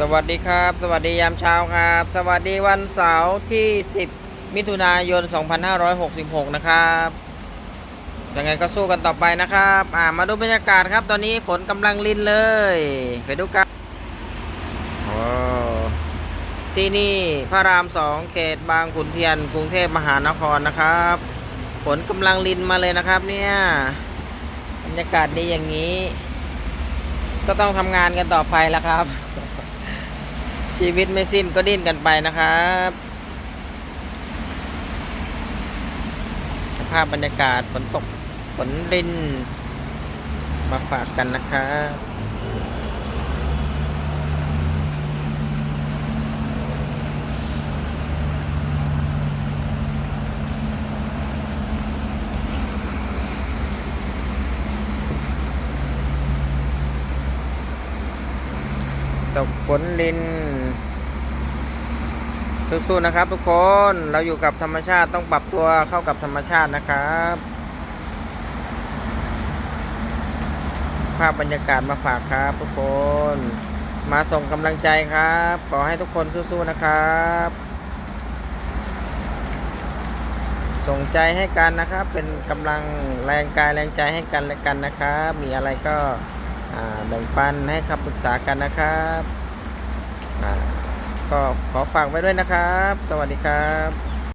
สวัสดีครับ สวัสดียามเช้าครับ สวัสดีวันเสาร์ที่ 10 มิถุนายน 2566 นะครับยังไงก็สู้กันต่อไปนะครับอ่ามาดูบรรยากาศครับ ตอนนี้ฝนกำลังลินเลย ไปดูกันโอ้ที่นี่พระรามสองเขตบางขุนเทียน กรุงเทพมหานครนะครับฝนกำลังลินมาเลยนะครับ เนี่ยบรรยากาศดีอย่างนี้ ก็ต้องทำงานกันต่อไปแล้วครับ ชีวิตไม่สิ้นก็ดิ้นกันไปนะครับสภาพบรรยากาศฝนตกฝนรินมาฝากกันนะครับ ตกฝนรินสู้ๆนะครับทุกคนเราอยู่กับธรรมชาติต้องปรับตัวเข้ากับธรรมชาตินะครับ ภาพบรรยากาศมาฝากครับทุกคน มาส่งกำลังใจครับ ขอให้ทุกคนสู้ๆนะครับ ส่งใจให้กันนะครับ เป็นกำลังแรงกายแรงใจให้กันและกันนะครับ มีอะไรก็ แบ่งปันให้คำปรึกษากันนะครับก็ขอฝากไว้ด้วยนะครับ สวัสดีครับ